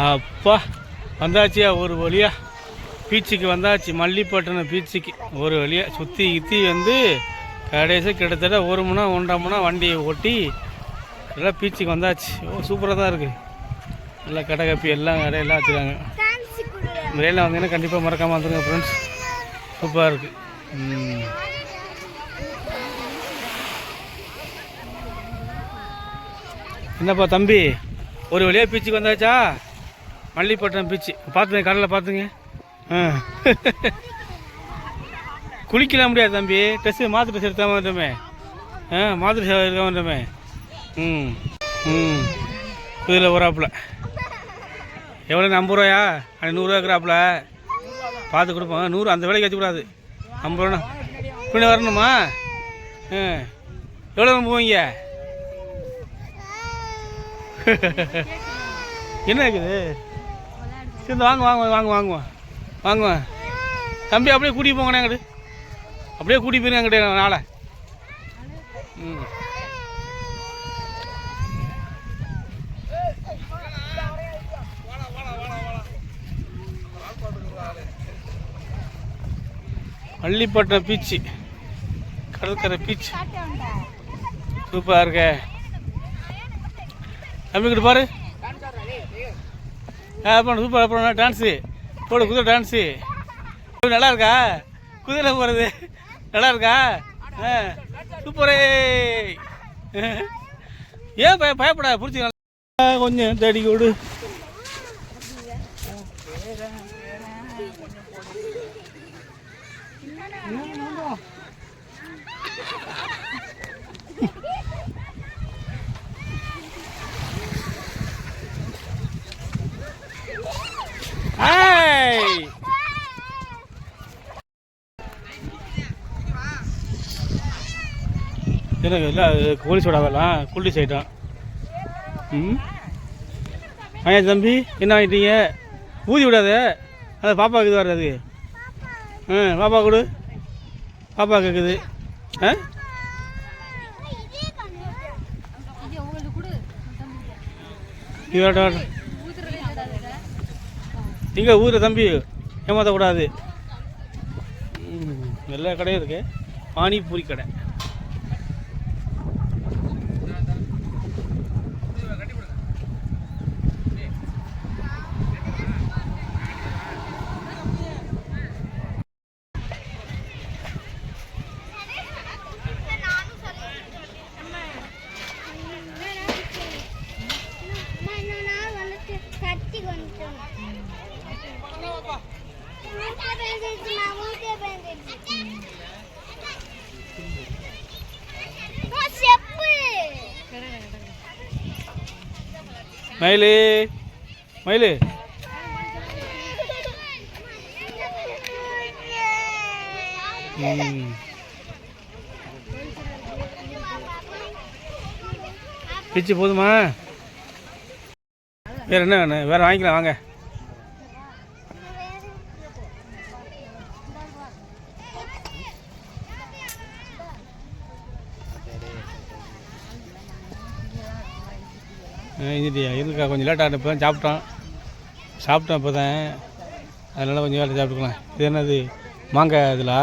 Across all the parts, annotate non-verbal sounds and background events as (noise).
அப்பா வந்தாச்சியா ஒரு வழியா? பீச்சுக்கு வந்தாச்சு மல்லிப்பட்டினம் பீச்சுக்கு ஒரு வழியாக சுற்றி இத்தி வந்து கடைசி கிட்டத்தட்ட ஒரு மணி நேரம் ஒன்றரை மணி நேரம் வண்டியை ஓட்டி எல்லாம் பீச்சுக்கு வந்தாச்சு. ஓ சூப்பராக தான் இருக்குது எல்லாம் கடை கப்பி எல்லாம் கடையெல்லாம் வச்சுருக்காங்க. இந்த ரயிலில் வந்தீங்கன்னா கண்டிப்பாக மறக்காமல் வந்துருங்க ஃப்ரெண்ட்ஸ் சூப்பராக இருக்குது என்னப்பா தம்பி ஒரு வழியாக பீச்சுக்கு வந்தாச்சா? மல்லிப்பட்டினம் பீச்சு. பார்த்துங்க கடலில் பார்த்துங்க. ஆ. குளிக்கலாம் முடியாது தம்பி. ட்ரெஸ்ஸு மாற்று ட்ரெஸ் எடுத்தாமல் வந்துட்டோமே ஆ மாற்று ட்ரெஸ் எடுக்காம வந்துட்டோமே ம் ம். இதில் வராப்புல எவ்வளோ ஐம்பது ரூபாயா? அது நூறுரூவா இருக்கிறாப்புல பார்த்து கொடுப்போம். நூறு அந்த விலைக்கு வச்சுக்கூடாது. ஐம்பது ரூபா பின்ன வரணுமா? ஆ. எவ்வளோ போவீங்க? (laughs) என்ன இருக்குது? சரி வாங்க வாங்க வாங்க வாங்குவோம் வாங்குவோம் தம்பி அப்படியே கூட்டி போங்கண்ணே அங்கிட்டு அப்படியே கூட்டி போயிருங்க எங்கிட்ட நாளை. ம். பள்ளிப்பட்டினம் பீச்சு. கடற்கரை பீச் சூப்பராக இருக்கே. தம்பிக்கிட்டு பாரு. அப்புறம் சூப்பர் அப்புறம் டான்ஸு போடு குதிரை டான்ஸு நல்லா இருக்கா? குதிரை போகிறது நல்லா இருக்கா? ஆ சூப்பரே ஏன் பய பயப்படாத பிடிச்சி கொஞ்சம் தேடி விடு ஹாய் எனக்கு இல்லை கோழி சோடா வரலாம் குள்ளி சைட்டம் ம்? ஐயா தம்பி என்ன வாங்கிட்டீங்க? ஊதி விடாத. அது பாப்பாவுக்கு இது வர்றது ஆ பாப்பா கொடு. பாப்பா கேட்குது ஆ? இது வேண்டாம் இங்கே ஊர் தம்பி ஏமாற்றக்கூடாது எல்லா கடையும் இருக்குது பானிபூரி கடை கத்தி கொஞ்சம் மூட்டை பேசிடுச்சு நான் மூட்டை பேசிடுச்சு செப்பு மயிலு மயிலு. பிச்சு போதுமா? வேறு என்ன வேணும்? வேறு வாங்கிக்கலாம் வாங்க. இருந்துட்டியா இருக்கா கொஞ்சம் லேட்டாக இப்போ தான் சாப்பிட்டோம். சாப்பிட்டோம் இப்போ தான். அதனால் கொஞ்சம் வேலை சாப்பிட்டுக்கலாம். இது என்னது? மாங்காய் இதில்?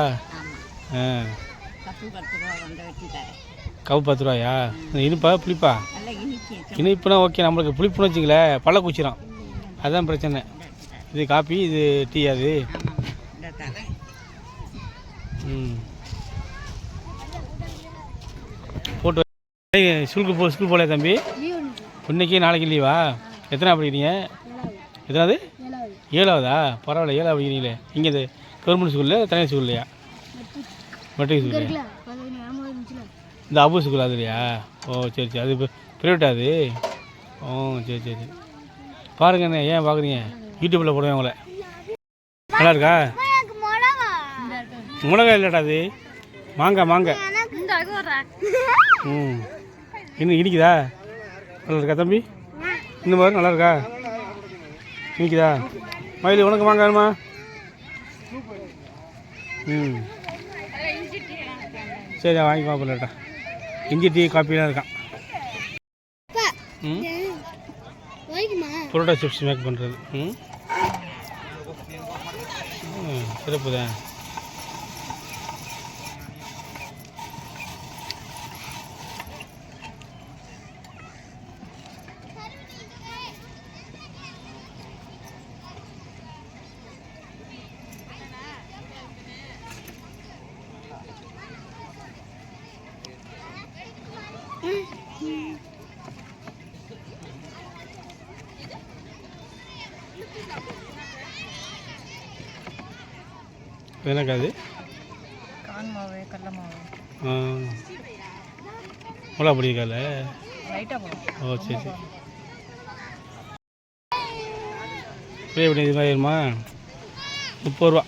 கவு பத்து ரூபாயா? இனிப்பா புளிப்பா? இனிப்புனா ஓகே நம்மளுக்கு புளிப்புன்னு வச்சுங்களேன் பல்ல குச்சிரும். அதுதான் பிரச்சனை. இது காப்பி இது டீ அது? ம். போட்டு. ஸ்கூலுக்கு போ ஸ்கூல் போகலையா தம்பி? இன்னைக்கு நாளைக்கு லீவா? எத்தனை படிக்கிறீங்க எத்தனாவது? ஏழாவதா? பரவாயில்ல ஏழாவது படிக்கிறீங்களே இங்கே இது கவர்மெண்ட் ஸ்கூலில் தனியார் ஸ்கூல்லையா மெட்ரிக் ஸ்கூல்லையா இந்த அபு ஸ்கூல் அதுலையா ஓ சரி சரி. அது ப்ரைவேட்டா அது? ஓ சரி சரி சரி. பாருங்கண்ணே ஏன் பார்க்குறீங்க? யூடியூப்பில் போடுவேன் உங்களை. நல்லா இருக்கா? மிளகா இல்லைடா அது. மாங்காய் மாங்காய். அது ம். இன்னும் இனிக்குதா? நல்லா இருக்கா தம்பி? இந்த மாதிரி நல்லா இருக்கா? இனிக்குதா மயில் உனக்கு வாங்க ம். சரி வாங்கி பிள்ளைட்டா இஞ்சி டீ காப்பிலாம் இருக்கான் ம். புரோட்டா சிப்ஸ் மேக் பண்ணுறது ம். ம், சிறப்பு தான் எனக்கு அது? கான் மாவு கடல மாவு. ஆ. மிளகா பொடி இருக்கால? லைட்டாக போடும் ஓ சரி சரி. ஃப்ரீ எப்படி இது மாதிரி வருமா? முப்பது ரூபா.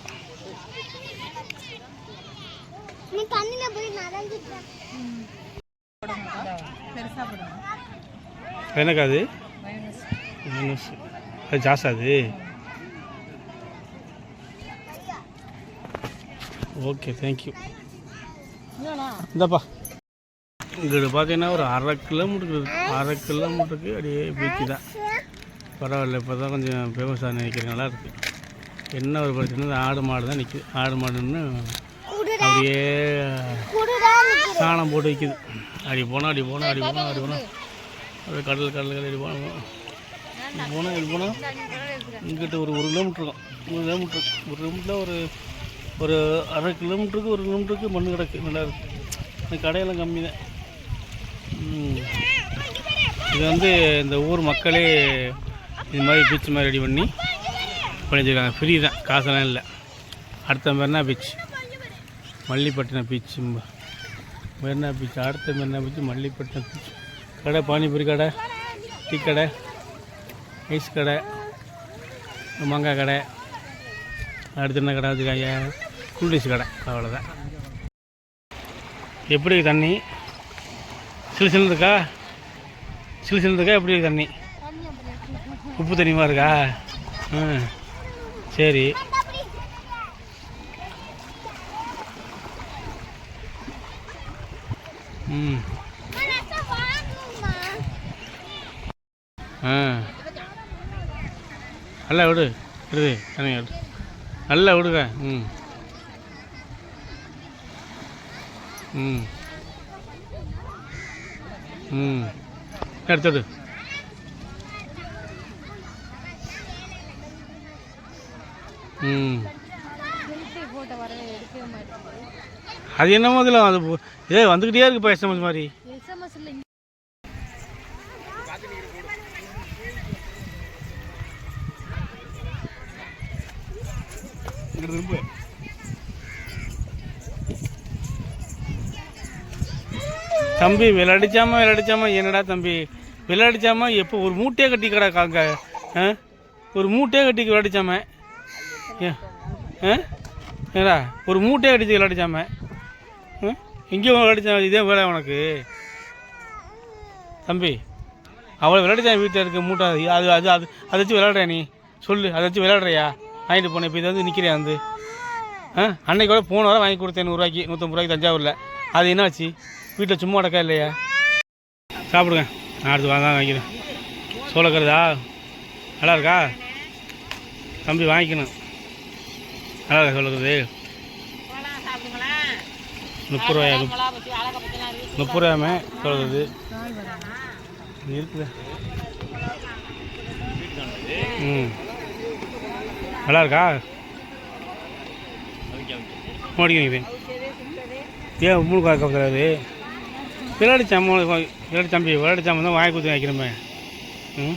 எனக்கு அது? அது ஜாஸ்தி அது? ஓகே தேங்க்யூ இந்தாப்பா. இங்கிட்டு பார்த்தீங்கன்னா ஒரு அரை கிலோமீட்டருக்கு. அரை கிலோமீட்டருக்கு அப்படியே பீச்சு தான் பரவாயில்ல இப்போ தான் கொஞ்சம் ஃபேமஸாக நினைக்கிறேன் நல்லா இருக்கு. என்ன ஒரு பிரச்சனை? ஆடு மாடு தான் நிற்கிது ஆடு மாடுன்னு அப்படியே சாணம் போட்டு வைக்குது. அடி போனால் அடி போனால் அடி போனால் அடி போனால் அப்படியே கடல் கடல் கடல் அடி போனோம் போனால் அடி போனால் இங்கிட்ட ஒரு ஒரு கிலோமீட்டர் இருக்கும். ஒரு கிலோமீட்டர் ஒரு கிலோமீட்டரில் ஒரு ஒரு அரை கிலோமீட்டருக்கு ஒரு கிலோமீட்டருக்கு மண் கிடக்கு நல்லா இருக்குது இந்த கடையெல்லாம் கம்மி தான். இது வந்து இந்த ஊர் மக்களே இது மாதிரி பீச் மாதிரி ரெடி பண்ணி பண்ணிச்சிருக்காங்க ஃப்ரீ தான். காசெல்லாம் இல்லை. அடுத்த Marina beach Mallipattinam beach Marina beach அடுத்த மெரினா பீச் மல்லிப்பட்டினம் பீச் கடை பானிபூரி கடை டீ கடை ஐஸ் கடை மாங்காய் கடை. அடுத்து என்ன கடை வச்சுருக்காங்க? கூல்ட்ரிங்ஸ் கடை. அவ்வளோதான் எப்படி இருக்கு தண்ணி? சிலு சிலு இருக்கா? சிலு சிலு இருக்கா? எப்படி இருக்கு தண்ணி? உப்பு தண்ணியுமா இருக்கா? ம் சரி. ம். ஆ. நல்லா விடு. விடுது தண்ணி விடு. நல்லா விடுங்க. ம். ம். ம். அடுத்தது ம். அது என்னமோ அதில் அது ஏ வந்துக்கிட்டே இருக்குப்பா எஸ்எம்எஸ் மாதிரி. எஸ்எம்எஸ் திரும்ப. தம்பி விளையாடிச்சாமா விளையாடிச்சாமா? என்னடா தம்பி? விளையாடிச்சாமா? எப்போ ஒரு மூட்டையே கட்டி கடா காங்க ஆ? ஒரு மூட்டையே கட்டி விளையாடிச்சாம? ஏ ஆ? ஏடா ஒரு மூட்டையே கட்டிச்சு விளையாடிச்சாம? ஆ? எங்கேயும் விளையாடிச்சா இதே வேலை உனக்கு. தம்பி அவளை விளையாடிச்சா வீட்டில் இருக்க மூட்டை அது அது அது அது அதை வச்சு விளையாடுறியா நீ? சொல்லு அதை வச்சு விளையாடுறியா? வாங்கிட்டு போனேன். இப்போ இது வந்து நிற்கிறேன் வந்து. ஆ அன்னைக்கு கூட போன வாரம் வாங்கி கொடுத்தேன் நூறுரூவாய்க்கு நூற்றம்பது ரூபாய்க்கு தஞ்சாவூரில். அது என்ன ஆச்சு? வீட்டில் சும்மா அடக்கா இல்லையா? சாப்பிடுங்க. நான் அடுத்து வாங்க வாங்கிக்கிறேன். சோளக்கருதா? நல்லா இருக்கா? தம்பி வாங்கிக்கணும். நல்லா இருக்கா சோளக்கருது? முப்பது ரூபாயா? முப்பது ரூபாயாமே சோளக்கருது. இருக்குதா? ம். நல்லா இருக்கா ஓடிக்கிறீங்க ஏன் மூணு காக்க கூடாது விளையாடி சாமான் விளையாடி தம்பி விளையாடி சாமான் தான் வாங்கி கொடுத்து வைக்கிறோமே ம்?